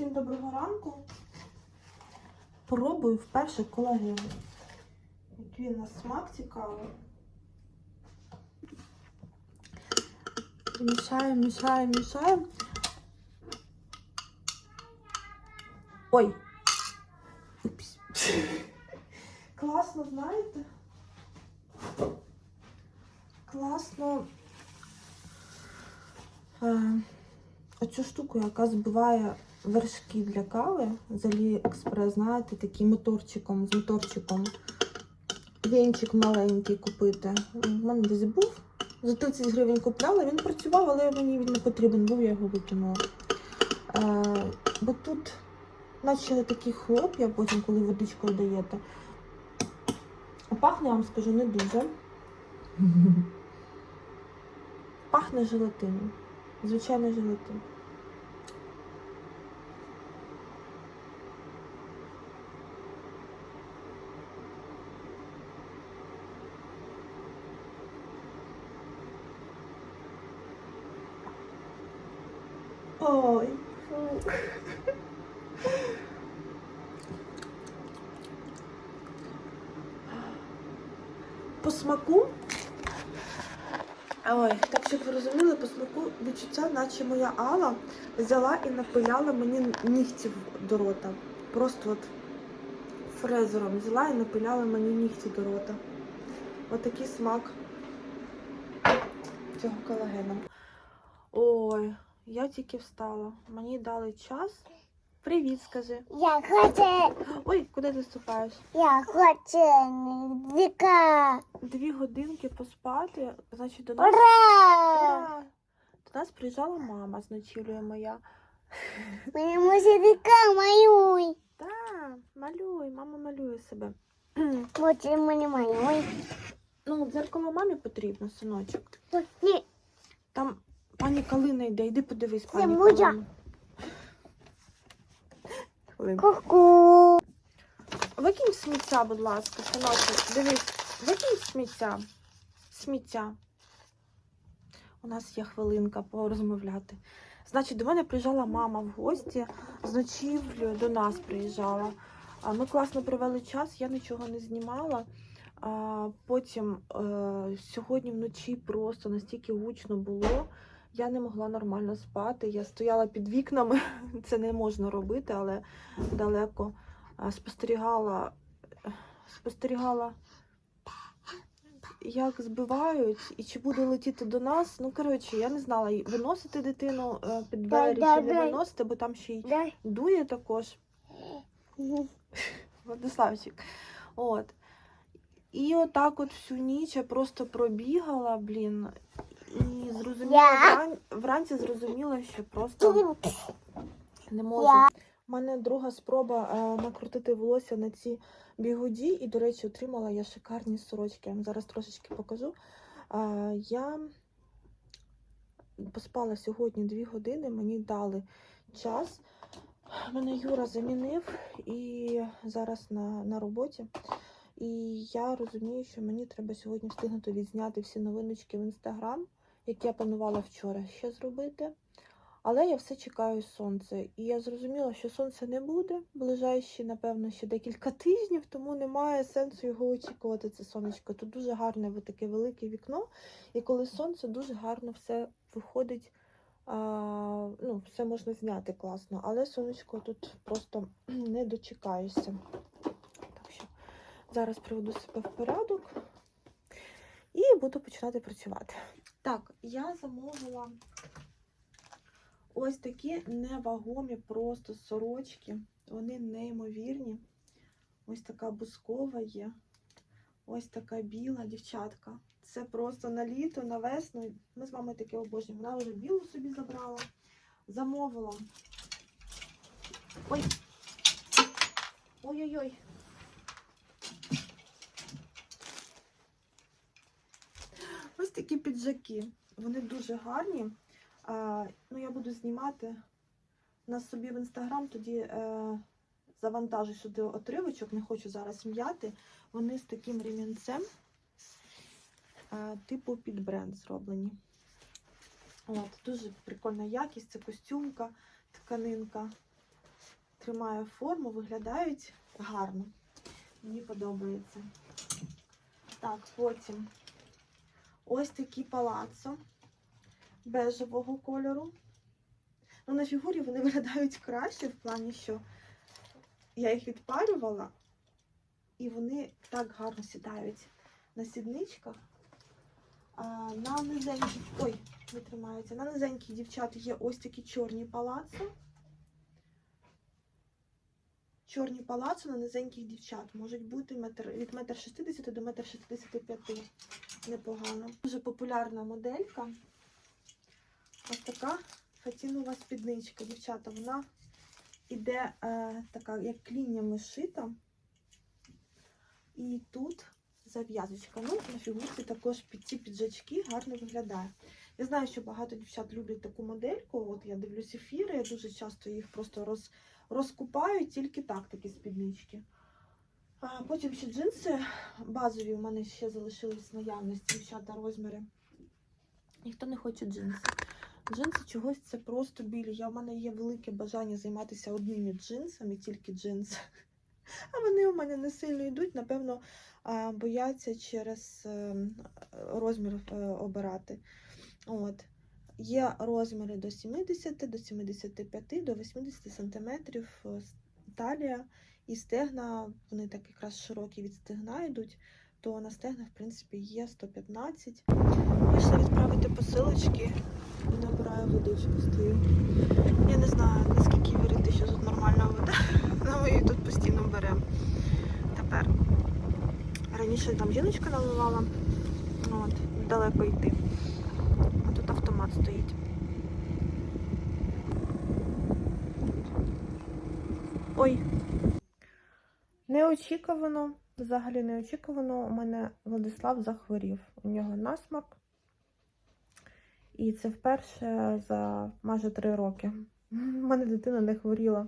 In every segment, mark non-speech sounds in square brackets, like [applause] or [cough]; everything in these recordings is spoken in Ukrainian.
Всім доброго ранку. Пробую вперше колаген. Який на смак цікавий. Мішаємо, мішаємо, мішаємо. Ой. Упс. Класно, знаєте? Класно. Е, оцю штуку, яка збиває вершки для кави з Аліекспрес, знаєте, таким моторчиком, з моторчиком. Вінчик маленький купити. У мене десь був. За 30 гривень купляла, він працював, але мені він не потрібен був, я його викинула. Е, бо тут, наче такий хлоп, я потім, коли водичкою даєте. Пахне, я вам скажу, не дуже. [laughs] Пахне желатином. Звичайний желатин. Ой. фу. По смаку. Ой, так щоб ви розуміли, по смаку відчуття, наче моя Алла взяла і напиляла мені нігтів до рота. Просто от фрезером взяла і напиляла мені нігті до рота. Отакий смак цього колагену. Ой, я тільки встала. Мені дали час. Привіт, скажи. Я хочу, Ой, куди ти ступаєш? я хочу дика. Дві годинки поспати, значить, до нас. Ура! Ура! До нас приїжджала мама з ночівлею [laughs] моя. Мені може дика малюй. Так, малюй, мама малює себе. [clears throat] Може мені малюй. Ну, дзеркало мамі потрібно, синочок. Ні, Там пані Калина йде, йди подивись, пані моя. Калина. Ку-ку. Викинь сміття, будь ласка, синочок. Дивись, викинь сміття. Сміття. У нас є хвилинка порозмовляти. Значить, до мене приїжджала мама в гості з ночівлею до нас приїжджала. Ми класно провели час, я нічого не знімала. Потім е, сьогодні вночі просто настільки гучно було. Я не могла нормально спати. Я стояла під вікнами, [laughs] це не можна робити, але далеко спостерігала, спостерігала, як збивають і чи буде летіти до нас. Ну, коротше, я не знала, виносити дитину е, під двері чи не виносити, бо там ще й дує також. [laughs] Владиславчик. От. І отак от всю ніч я просто пробігала, блін. І зрозуміла, вран... вранці зрозуміла, що просто не можу. У мене друга спроба е, накрутити волосся на ці бігуді, і, до речі, отримала я шикарні сорочки. Я вам зараз трошечки покажу. Е, я поспала сьогодні дві години, мені дали час. Мене Юра замінив і зараз на, на роботі. І я розумію, що мені треба сьогодні встигнути відзняти всі новиночки в інстаграм, які я планувала вчора ще зробити. Але я все чекаю сонце. І я зрозуміла, що сонця не буде ближайші, напевно, ще декілька [laughs] тижнів, тому немає сенсу його очікувати. Це сонечко. Тут дуже гарне таке велике вікно. І коли сонце дуже гарно все виходить. А, ну, все можна зняти класно, але сонечко тут просто [clears throat] не дочекаєшся. Так що зараз приведу себе в порядок і буду починати працювати. Так, я замовила ось такі невагомі просто сорочки. Вони неймовірні. Ось така бускова є. Ось така біла дівчатка. Це просто на літо, на весну. Ми з мамою таке обожнюємо. Вона вже білу собі забрала. Замовила. Ой. Ой-ой-ой. Ось такі піджаки. Вони дуже гарні. А, ну, я буду знімати на собі в інстаграм, тоді е, завантажу сюди отривочок, не хочу зараз м'яти. Вони з таким ремінцем, е, типу під бренд зроблені. От, дуже прикольна якість, це костюмка, тканинка. тримає форму, виглядають гарно. Мені подобається. Так, потім ось такі палацо бежевого кольору. Ну, на фігурі вони виглядають краще в плані, що я їх відпарювала, і вони так гарно сідають на сідничках. А, на низеньких, ой, не тримаються. На низеньких дівчат є ось такі чорні палацо. Чорні палацо на низеньких дівчат можуть бути метр, від 1,60 м до 1,65 м. Непогано. Дуже популярна моделька. Ось така фатінова спідничка, дівчата. Вона іде е, така, як кліннями шита. І тут зав'язочка. Ну, на фігурці також під ці піджачки гарно виглядає. Я знаю, що багато дівчат люблять таку модельку. От я дивлюсь ефіри, я дуже часто їх просто роз, розкупаю, тільки так такі спіднички. А потім ще джинси базові у мене ще залишились наявності, дівчата розміри. Ніхто не хоче джинси. Джинси чогось це просто білі. Я, у мене є велике бажання займатися одними джинсами, тільки джинси. А вони у мене не сильно йдуть, напевно, бояться через е, розмір е, обирати. От. Є розміри до 70, до 75, до 80 сантиметрів е, талія і стегна, вони так якраз широкі від стегна йдуть, то на стегнах, в принципі, є 115. Вийшла відправити посилочки набираю водичку стою. Я не знаю, наскільки вірити, що тут нормальна вода. Але [laughs] ми її тут постійно беремо. Тепер. Раніше там жіночка наливала, от, далеко йти. А тут автомат стоїть. Ой. Неочікувано, взагалі неочікувано, у мене Владислав захворів. У нього насморк. І це вперше за майже три роки. У мене дитина не хворіла.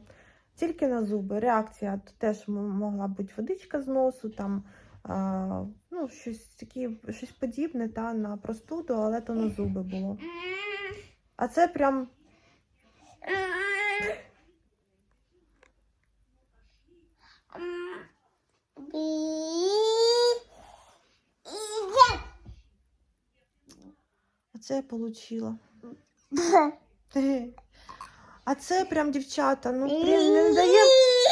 Тільки на зуби. Реакція то теж могла бути водичка з носу, там а, ну, щось такі, щось подібне та, на простуду, але то на зуби було. А це прям оце я получила. [laughs] А це прям дівчата, ну прям не дає.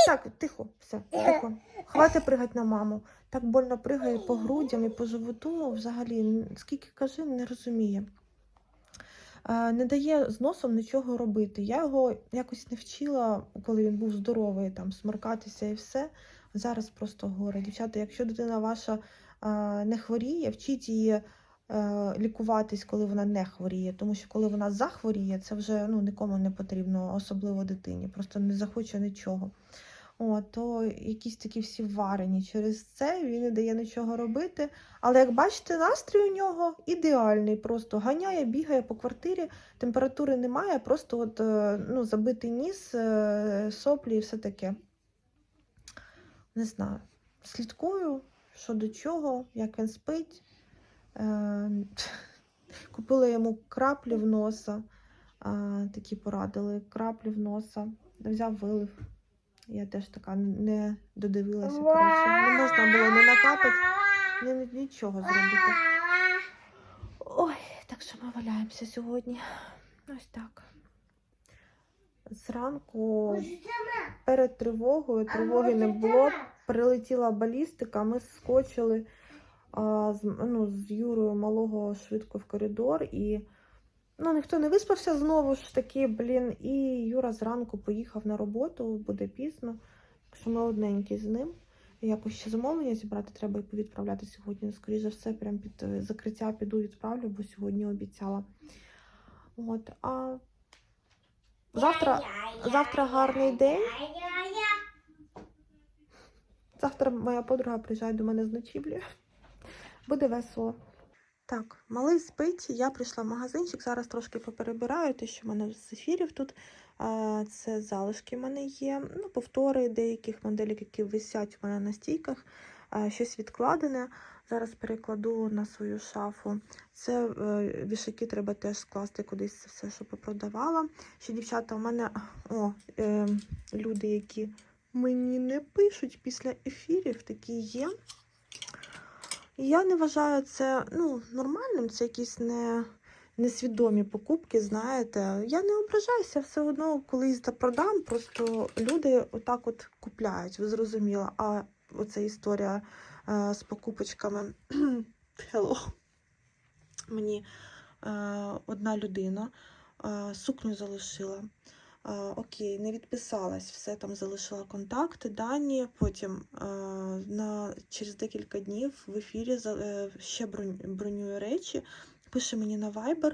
Так, тихо, все, тихо. Хватить пригати на маму. Так больно пригає по грудям і по животу. Взагалі, скільки кажи, не розуміє. Не дає з носом нічого робити. Я його якось не вчила, коли він був здоровий, там сморкатися і все. Зараз просто горе. Дівчата, якщо дитина ваша не хворіє, вчіть її лікуватись, коли вона не хворіє. Тому що коли вона захворіє, це вже ну, нікому не потрібно, особливо дитині. Просто не захоче нічого. О, то якісь такі всі варені через це, він не дає нічого робити. Але як бачите, настрій у нього ідеальний. Просто ганяє, бігає по квартирі, температури немає, просто от, е, ну, забитий ніс, е, соплі і все таке. Не знаю. Слідкую, що до чого, як він спить. Е, [laughs] Купила йому краплі в носа. Такі порадили. Краплі в носа. Взяв вилив. Я теж така не додивилася. Коротше. Не можна було не накапати, ні, нічого зробити. Ой, так що ми валяємося сьогодні. Ось так. Зранку перед тривогою, тривоги не було. Прилетіла балістика, ми скочили з, ну, з Юрою малого швидко в коридор і ну, ніхто не виспався знову ж таки, блін. І Юра зранку поїхав на роботу, буде пізно. Так що ми одненькі з ним. Якось ще замовлення зібрати треба і повідправляти сьогодні. Скоріше за все, прям під е, закриття піду відправлю, бо сьогодні обіцяла. От, а завтра, завтра гарний день. Завтра моя подруга приїжджає до мене з ночівлі. Буде весело. Так, малий спить, я прийшла в магазинчик, зараз трошки поперебираю, те, що в мене з ефірів тут. Це залишки в мене є. Ну, повтори деяких моделей, які висять у мене на стійках. Щось відкладене. Зараз перекладу на свою шафу. Це е, вішаки треба теж скласти кудись це все, що попродавала. Ще дівчата, у мене о, е, люди, які мені не пишуть після ефірів, такі є. Я не вважаю це ну, нормальним, це якісь не, несвідомі покупки, знаєте. Я не ображаюся, все одно колись та продам, просто люди отак от купляють, ви зрозуміли. А оця історія е, з покупочками. [clears throat] Hello. Мені е, одна людина е, сукню залишила. Окей, не відписалась, все там залишила контакти, дані. Потім на, через декілька днів в ефірі е, ще бронює речі, пише мені на Viber,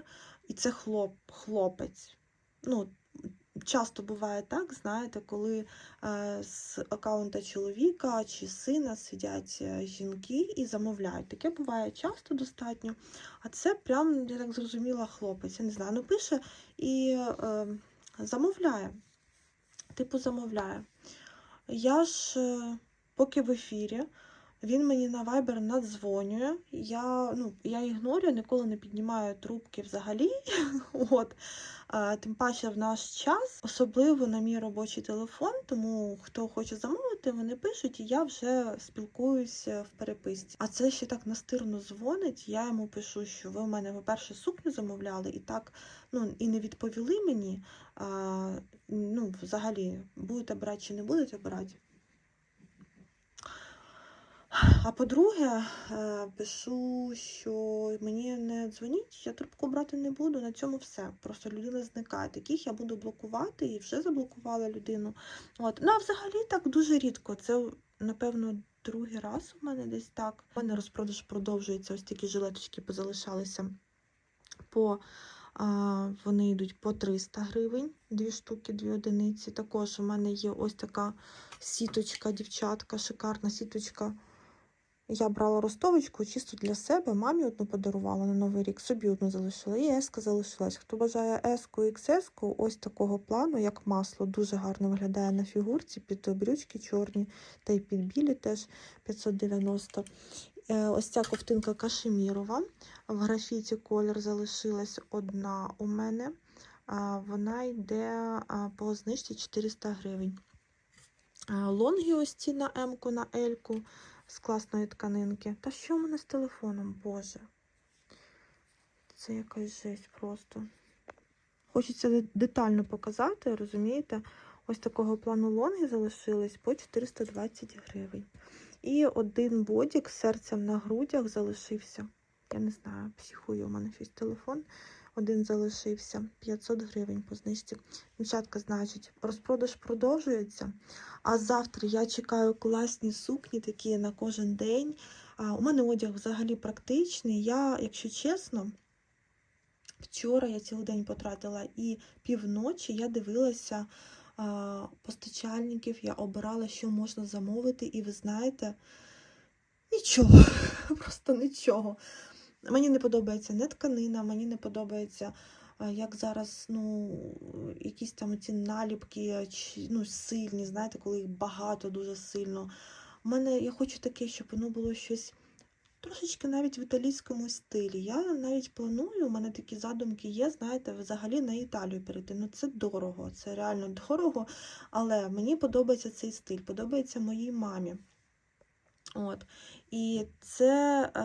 і це хлоп, хлопець. Ну, часто буває так, знаєте, коли е, з аккаунта чоловіка чи сина сидять е, жінки і замовляють. Таке буває часто достатньо. А це прям, я так зрозуміла, хлопець. Я не знаю, ну пише і замовляє. Типу, замовляє. Я ж, е, поки в ефірі, він мені на Viber надзвонює. Я, ну, я ігнорю, ніколи не піднімаю трубки взагалі. [laughs] От. А, тим паче в наш час, особливо на мій робочий телефон, тому хто хоче замовити, вони пишуть, і я вже спілкуюся в переписці. А це ще так настирно дзвонить. Я йому пишу, що ви в мене, по-перше, сукню замовляли, і так ну, і не відповіли мені. А, ну, взагалі, будете брати чи не будете брати. А по-друге, е, пишу, що мені не дзвоніть, я трубку брати не буду. На цьому все. Просто людина зникає. Таких я буду блокувати і вже заблокувала людину. От. Ну а взагалі так дуже рідко. Це, напевно, другий раз у мене десь так. У мене розпродаж продовжується. Ось такі жилеточки позалишалися по. Вони йдуть по 300 гривень, дві штуки, дві одиниці. Також у мене є ось така сіточка, дівчатка, шикарна сіточка. Я брала ростовочку чисто для себе, мамі одну подарувала на Новий рік, собі одну залишила, і еска залишилась. Хто бажає еску і XS, ось такого плану, як масло, дуже гарно виглядає на фігурці, під брючки чорні, та й під білі теж 590. Е, Ось ця ковтинка кашемірова. В графіті колір залишилась одна у мене. Вона йде по знижці 400 гривень. Лонги ось ці на М-ку, на L-ку з класної тканинки. Та що в мене з телефоном, Боже? Це якась жесть просто. Хочеться детально показати, розумієте? Ось такого плану лонги залишились по 420 гривень. І один бодік з серцем на грудях залишився. Я не знаю, психує у мене щось телефон. Один залишився 500 гривень по знижці. Дівчатка, значить, розпродаж продовжується. А завтра я чекаю класні сукні такі на кожен день. А, у мене одяг взагалі практичний. Я, якщо чесно, вчора я цілий день потратила і півночі я дивилася а, постачальників, я обирала, що можна замовити, і ви знаєте, нічого, [laughs] просто нічого. Мені не подобається не тканина, мені не подобається, як зараз ну, якісь там ці наліпки ну, сильні, знаєте, коли їх багато дуже сильно. У мене я хочу таке, щоб воно було щось трошечки навіть в італійському стилі. Я навіть планую, у мене такі задумки є, знаєте, взагалі на Італію перейти. Ну це дорого, це реально дорого, але мені подобається цей стиль, подобається моїй мамі. От. І це е,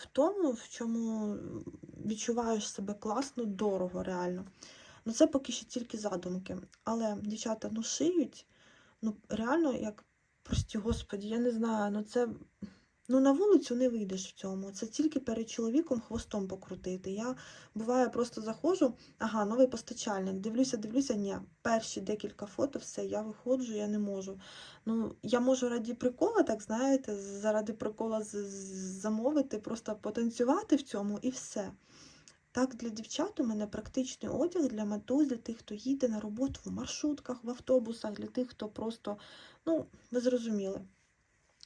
в- тому, в чому відчуваєш себе класно, дорого, реально. Ну, це поки що тільки задумки. Але дівчата ну шиють, ну реально, як прості господі, я не знаю, ну це. Ну, на вулицю не вийдеш в цьому. Це тільки перед чоловіком хвостом покрутити. Я буває, просто заходжу, ага, новий постачальник. Дивлюся, дивлюся, ні, перші декілька фото, все, я виходжу, я не можу. Ну, я можу раді прикола, так знаєте, заради прикола замовити, просто потанцювати в цьому і все. Так, для дівчат у мене практичний одяг для матусь, для тих, хто їде на роботу в маршрутках, в автобусах, для тих, хто просто, ну, ви зрозуміли.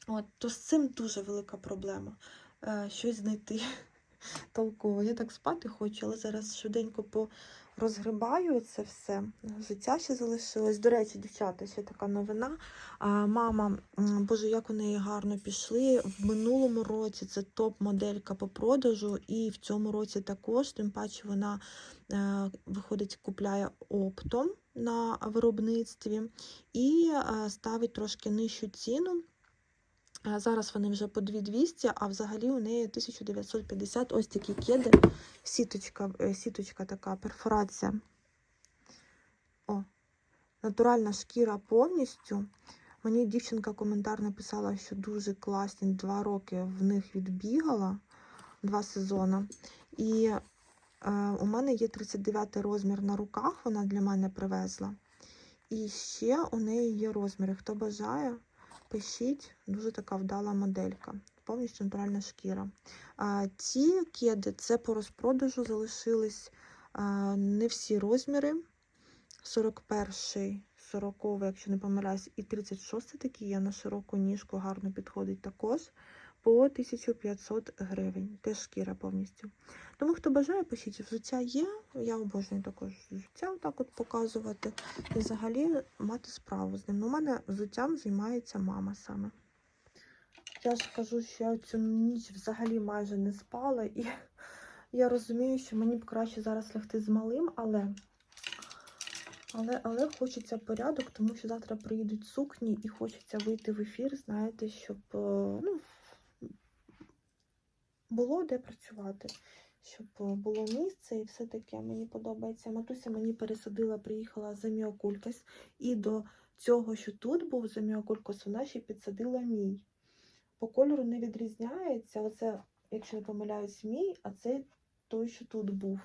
От, то з цим дуже велика проблема. Е, щось знайти [laughs] толково. Я так спати хочу, але зараз швиденько розгрибаю це все. Взуття ще залишилось. До речі, дівчата, ще така новина. А, мама, боже, як у неї гарно пішли. В минулому році це топ-моделька по продажу, і в цьому році також, тим паче вона е, виходить, купляє оптом на виробництві і е, ставить трошки нижчу ціну. Зараз вони вже по 2200, а взагалі у неї 1950 ось такі кеди. Сіточка, е, сіточка така, перфорація. О, натуральна шкіра повністю. Мені дівчинка коментар написала, що дуже класні. Два роки в них відбігала, два сезони. І е, у мене є 39 розмір на руках, вона для мене привезла. І ще у неї є розміри. Хто бажає, пишіть. Дуже така вдала моделька. Повністю натуральна шкіра. А, ці кеди це по розпродажу залишились а, не всі розміри. 41, 40, якщо не помиляюсь, і 36 такі є на широку ніжку, гарно підходить також. По 1500 гривень. Теж шкіра повністю. Тому хто бажає, пишіть, взуття є. Я обожнюю також взуття так от показувати. І взагалі мати справу з ним. Ну, У мене взуттям займається мама саме. Я ж кажу, що я цю ніч взагалі майже не спала, і я розумію, що мені б краще зараз лягти з малим, але, але, але хочеться порядок, тому що завтра приїдуть сукні і хочеться вийти в ефір, знаєте, щоб е, ну, було де працювати, щоб е, було місце і все таке мені подобається. Матуся мені пересадила, приїхала за міокулькас, і до цього, що тут був за міокулькас, вона ще підсадила мій по кольору не відрізняється. Оце, якщо не помиляюсь, мій, а це той, що тут був.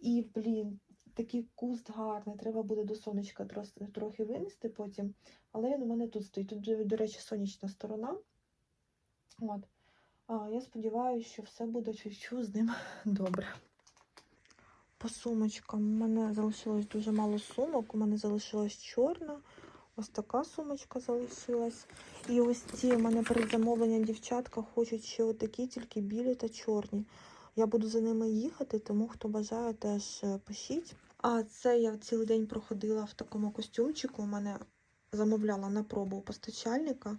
І, блін, такий куст гарний. Треба буде до сонечка трохи винести потім. Але він у мене тут стоїть. Тут, до- речі, сонячна сторона. От. Я сподіваюся, що все буде чуть-чуть з ним [laughs] добре. По сумочкам. У мене залишилось дуже мало сумок. У мене залишилась чорна. Ось така сумочка залишилась. І ось ці у мене передзамовлення дівчатка хочуть ще отакі, тільки білі та чорні. Я буду за ними їхати, тому хто бажає, теж е, пишіть. А це я цілий день проходила в такому костюмчику. У мене замовляла на пробу у постачальника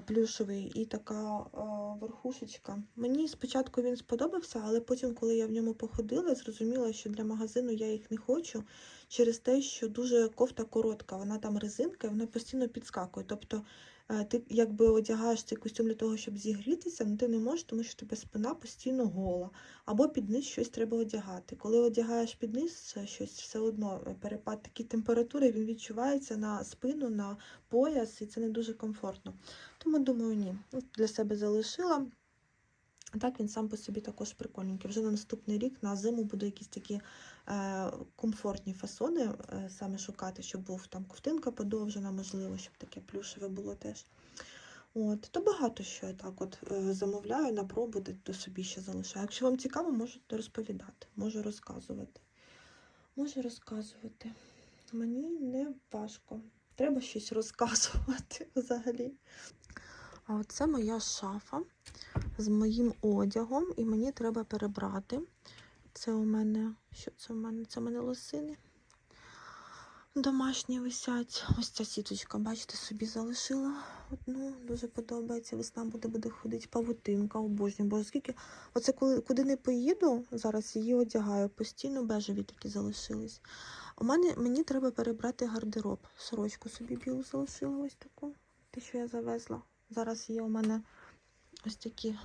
плюшевий і така е, верхушечка. Мені спочатку він сподобався, але потім, коли я в ньому походила, зрозуміла, що для магазину я їх не хочу через те, що дуже кофта коротка, вона там резинка, і вона постійно підскакує. Тобто е, ти якби одягаєш цей костюм для того, щоб зігрітися, але ти не можеш, тому що тебе спина постійно гола. Або під низ щось треба одягати. Коли одягаєш під низ щось, все одно е, перепад такій температури він відчувається на спину, на пояс, і це не дуже комфортно. Тому думаю, ні. Ну, Для себе залишила. Так він сам по собі також прикольненький. Вже на наступний рік на зиму буду якісь такі е, комфортні фасони е, саме шукати, щоб був там ковтинка подовжена, можливо, щоб таке плюшеве було теж. От, то багато що я так от е, замовляю на пробу, до собі ще залишаю. Якщо вам цікаво, можете розповідати, можу розказувати. Можу розказувати. Мені не важко. Треба щось розказувати [laughs] взагалі. А оце моя шафа з моїм одягом, і мені треба перебрати. Це у мене, що це у мене? Це у мене лосини. Домашні висять. Ось ця сіточка, бачите, собі залишила одну. Дуже подобається. Весна буде буде ходити павутинка, обожнюю. Бо скільки. Оце коли куди не поїду, зараз її одягаю. Постійно бежеві такі залишились. У мене мені треба перебрати гардероб. Сорочку собі білу залишила ось таку. Те, що я завезла. Зараз є у мене ось такі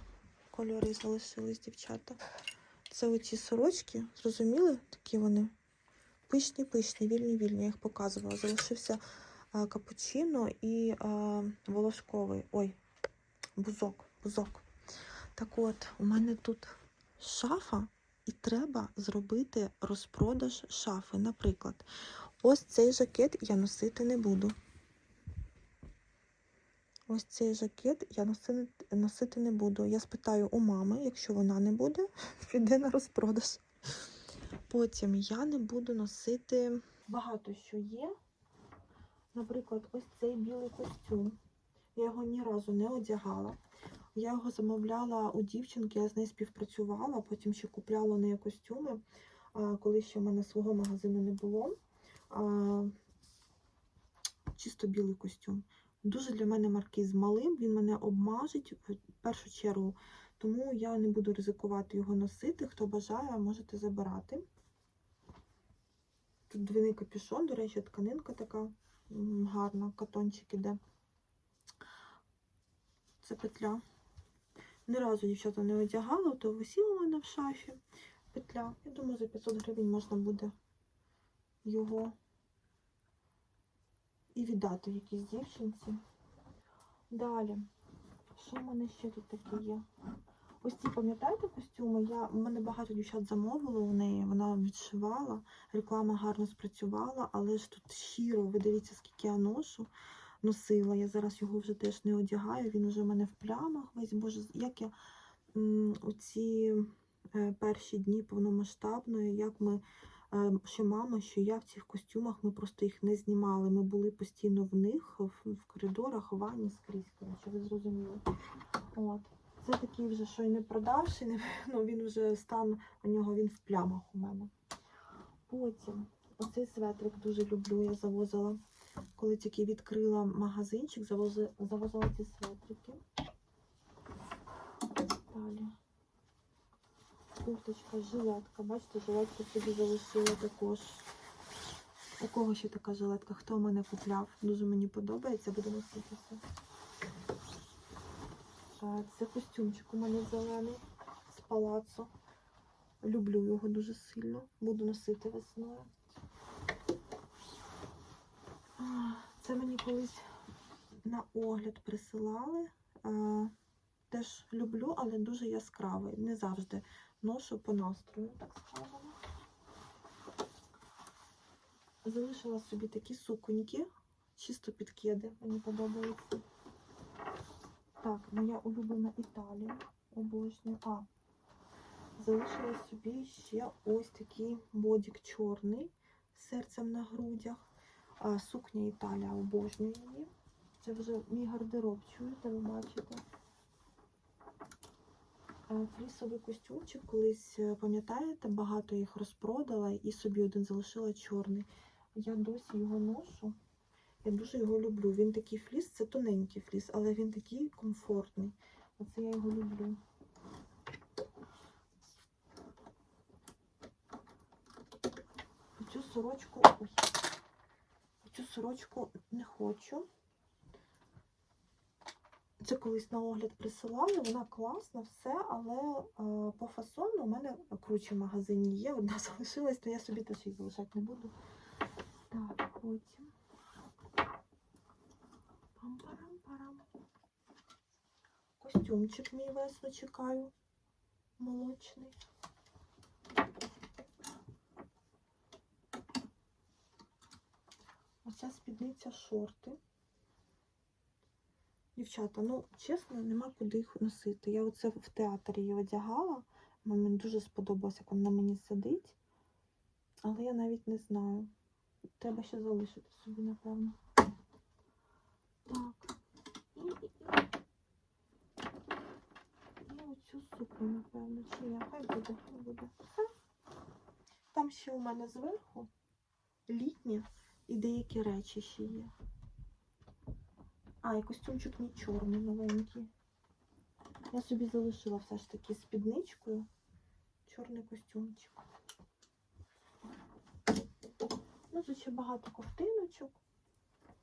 кольори залишились, дівчата. Це оці сорочки, зрозуміли? Такі вони пишні, пишні, вільні, вільні. Я їх показувала. Залишився а, капучино і а, волошковий. Ой, бузок, бузок. Так от, у мене тут шафа, і треба зробити розпродаж шафи. Наприклад, ось цей жакет я носити не буду. Ось цей жакет я носи- носити не буду. Я спитаю у мами, якщо вона не буде, [laughs] піде на розпродаж. Потім я не буду носити багато що є. Наприклад, ось цей білий костюм. Я його ні разу не одягала. Я його замовляла у дівчинки, я з нею співпрацювала, потім ще купляла у неї костюми. коли ще в мене свого магазину не було. Чисто білий костюм. Дуже для мене маркіз малим, він мене обмажить в першу чергу, тому я не буду ризикувати його носити. Хто бажає, можете забирати. Тут двійний капюшон, до речі, тканинка така гарна, катончик іде. Це петля. Ні разу дівчата не одягала, то висіла мене в шафі петля. Я думаю, за 500 гривень можна буде його і віддати якійсь дівчинці. Далі, що в мене ще тут таке є? Ось ці, пам'ятаєте, костюми? Я, мене багато дівчат замовило у неї, вона відшивала, реклама гарно спрацювала, але ж тут щиро, ви дивіться, скільки я ношу, носила. Я зараз його вже теж не одягаю, він вже в мене в плямах весь, боже, як я у ці е, перші дні повномасштабної, як ми, що мама, що я в цих костюмах, ми просто їх не знімали. Ми були постійно в них, в, коридорах, в ванні скрізь, коротше, ви зрозуміли. От. Це такий вже, що й не продавший, не, [laughs] ну, він вже стан у нього він в плямах у мене. Потім оцей светрик дуже люблю, я завозила. Коли тільки відкрила магазинчик, завози, завозила ці светрики. Далі. Курточка, жилетка. Бачите, жилетку собі залишила також. У кого ще така жилетка? Хто мене купляв? Дуже мені подобається, буду носитися. Це костюмчик у мене зелений з палацу. Люблю його дуже сильно. Буду носити весною. Це мені колись на огляд присилали. Теж люблю, але дуже яскравий. Не завжди ношу по настрою, так скажемо. Залишила собі такі суконьки, чисто під кеди, мені подобається. Так, моя улюблена Італія. Обожнюю. А, залишила собі ще ось такий бодік чорний з серцем на грудях. А, сукня Італія, обожнюю її. Це вже мій гардероб, чуєте, ви бачите. Флісовий костюмчик колись, е, пам'ятаєте, багато їх розпродала і собі один залишила чорний. Я досі його ношу. Я дуже його люблю. Він такий фліс, це тоненький фліс, але він такий комфортний. Оце я його люблю. Цю сорочку. Ой. Цю сорочку не хочу. Це колись на огляд присилали, вона класна, все, але е, по фасону у мене круче в магазині є. Одна [laughs] залишилась, то я собі теж її залишати не буду. Так, потім. Пам-парам-парам. Костюмчик мій весно чекаю. Молочний. Оця спідниця шорти. Дівчата, ну чесно, нема куди їх носити. Я оце в театрі її одягала. Мені дуже сподобалося, як вона мені сидить. Але я навіть не знаю. Треба ще залишити собі, напевно. Так. І, оцю сукню, напевно, чи я. Хай буде, хай буде. Там ще у мене зверху літні і деякі речі ще є. А, і костюмчик не чорний, новенький. Я собі залишила все ж таки спідничкою. Чорний костюмчик. Ну, тут багато ковтиночок.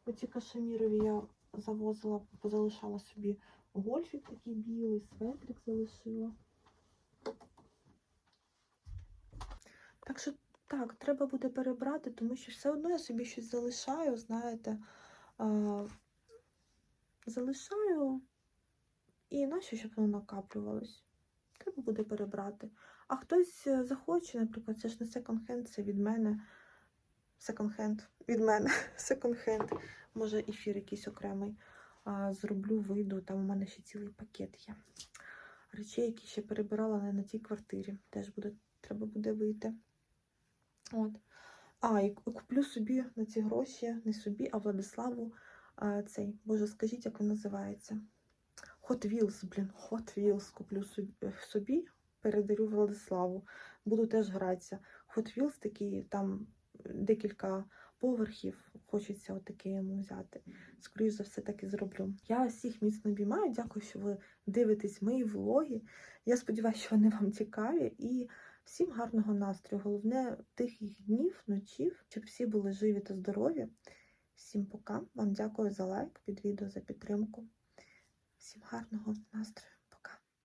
Оці кашемірові я завозила, позалишала собі гольфік такий білий, светрик залишила. Так що так, треба буде перебрати, тому що все одно я собі щось залишаю, знаєте. Залишаю і нащо, щоб воно накаплювалось. Треба буде перебрати. А хтось е, захоче, наприклад, це ж не секонд-хенд, це від мене. Секонд-хенд. Від мене. [laughs] Секонд-хенд. Може, ефір якийсь окремий а, зроблю, вийду. Там у мене ще цілий пакет є. Речей, які ще перебирала не на тій квартирі. Теж буде, треба буде вийти. От. А, і куплю собі на ці гроші, не собі, а Владиславу а, цей. Боже, скажіть, як він називається? Hot Wheels, блін, Hot Wheels куплю собі, передарю Владиславу. Буду теж гратися. Hot Wheels такий, там декілька поверхів. Хочеться отаке йому взяти. Скоріше за все, так і зроблю. Я всіх міцно обіймаю. Дякую, що ви дивитесь мої влоги. Я сподіваюся, що вони вам цікаві. І всім гарного настрою. Головне тихих днів, ночів, щоб всі були живі та здорові. Всім пока. Вам дякую за лайк під відео, за підтримку. Всім гарного настрою.